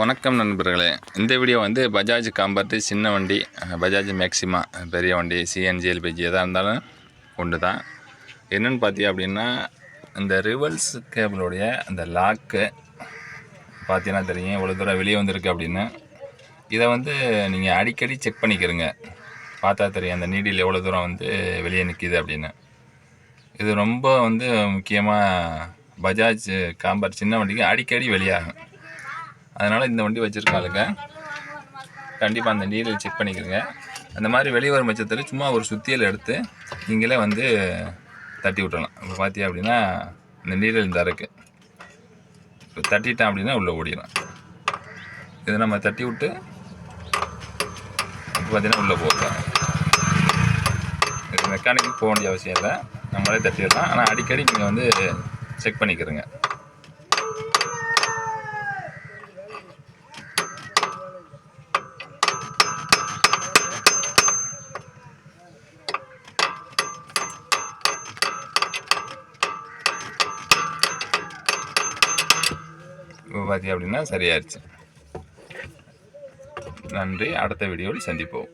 வணக்கம் நண்பர்களே. இந்த வீடியோ வந்து பஜாஜ் காம்பர்ட்டு சின்ன வண்டி பஜாஜ் மேக்ஸிமா பெரிய வண்டி சிஎன்ஜி எல்பிஜி எதாக இருந்தாலும் கொண்டு தான் என்னென்னு பார்த்தீங்க அப்படின்னா இந்த ரிவல்ஸ் கேபிளுடைய அந்த லாக்கு பார்த்தீங்கன்னா தெரியும். இவ்வளோ தூரம் வெளியே வந்திருக்கு அப்படின்னு. இதை வந்து நீங்கள் அடிக்கடி செக் பண்ணிக்கிறங்க. பார்த்தா தெரியும் அந்த நீடில் எவ்வளோ தூரம் வந்து வெளியே நிற்கிது அப்படின்னு. இது ரொம்ப வந்து முக்கியமாக பஜாஜ் காம்பர் சின்ன வண்டிக்கு அடிக்கடி வெளியாகும். அதனால் இந்த வண்டி வச்சுருக்காளுங்க. கண்டிப்பாக அந்த டீலர் செக் பண்ணிக்கிறங்க. அந்த மாதிரி வெளிவரும் பட்சத்தில் சும்மா ஒரு சுத்தியல் எடுத்து நீங்களே வந்து தட்டி விட்டுடலாம் இப்போ பார்த்தியா அப்படின்னா இந்த நீரில் இந்த இருக்கு இப்போ தட்டிட்டேன் அப்படின்னா உள்ளே ஓடிடலாம். இதை நம்ம தட்டி விட்டு இப்போ பார்த்தீங்கன்னா உள்ளே போகலாம். இது மெக்கானிக்கு போக வேண்டிய அவசியம் இல்லை. நம்மளே தட்டிடலாம். ஆனால் அடிக்கடி நீங்கள் வந்து செக் பண்ணிக்கிறேங்க. இப்போ பார்த்தீங்க அப்படின்னா சரியாயிருச்சு. நன்றி. அடுத்த வீடியோவில் சந்திப்போம்.